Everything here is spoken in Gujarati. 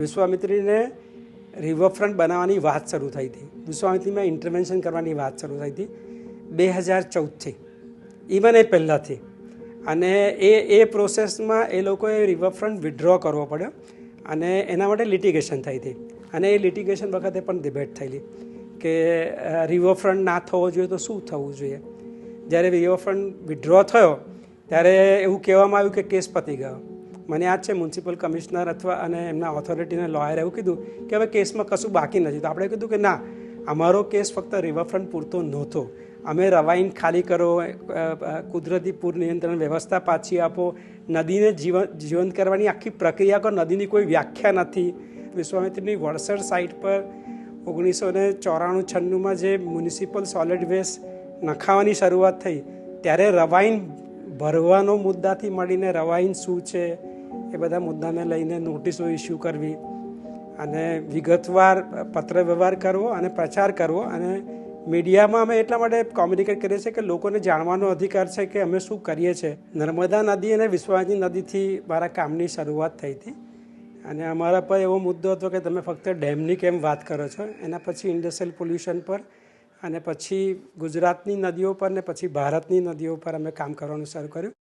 વિશ્વામિત્રીને રિવરફ્રન્ટ બનાવવાની વાત શરૂ થઈ હતી. વિશ્વામિત્રીમાં ઇન્ટરવેન્શન કરવાની વાત શરૂ થઈ હતી બે હજાર ચૌદથી. ઇવન એ પહેલાંથી. અને એ એ પ્રોસેસમાં એ લોકોએ રિવરફ્રન્ટ વિડ્રો કરવો પડ્યો અને એના માટે લિટિગેશન થઈ હતી. અને એ લિટિગેશન વખતે પણ ડિબેટ થયેલી કે રિવરફ્રન્ટ ના થવો જોઈએ તો શું થવું જોઈએ? જ્યારે રિવરફ્રન્ટ વિડ્રો થયો, ત્યારે એવું કહેવામાં આવ્યું કે કેસ પતી ગયો. મને યાદ છે મ્યુનિસિપલ કમિશનર અથવા અને એમના ઓથોરિટીને લોયરે એવું કીધું કે હવે કેસમાં કશું બાકી નથી. તો આપણે કીધું કે ના, અમારો કેસ ફક્ત રિવરફ્રન્ટ પૂરતો નહોતો. અમે રવાઈન ખાલી કરો કુદરતી પૂર નિયંત્રણ વ્યવસ્થા પાછી આપો. નદીને જીવન, જીવંત કરવાની આખી પ્રક્રિયા કરો. નદીની કોઈ વ્યાખ્યા નથી. વિશ્વામિત્રીની વડસર સાઇટ પર ઓગણીસો ને ચોરાણું છન્નુંમાં જે મ્યુનિસિપલ સોલિડ વેસ્ટ નખાવાની શરૂઆત થઈ, ત્યારે રવાઈન ભરવાનો મુદ્દાથી મળીને રવાઈન શું છે? એ બધા મુદ્દાને લઈને નોટિસો ઇસ્યુ કરવી અને વિગતવાર પત્ર વ્યવહાર કરવો અને પ્રચાર કરવો અને મીડિયામાં અમે એટલા માટે કોમ્યુનિકેટ કરીએ છીએ કે લોકોને જાણવાનો અધિકાર છે કે અમે શું કરીએ છીએ. નર્મદા નદી અને વિશ્વાસની નદીથી મારા કામની શરૂઆત થઈ હતી. અને અમારા પર એવો મુદ્દો હતો કે તમે ફક્ત ડેમની કેમ વાત કરો છો? એના પછી ઇન્ડસ્ટ્રીયલ પોલ્યુશન પર અને પછી ગુજરાતની નદીઓ પર ને પછી ભારતની નદીઓ પર અમે કામ કરવાનું શરૂ કર્યું.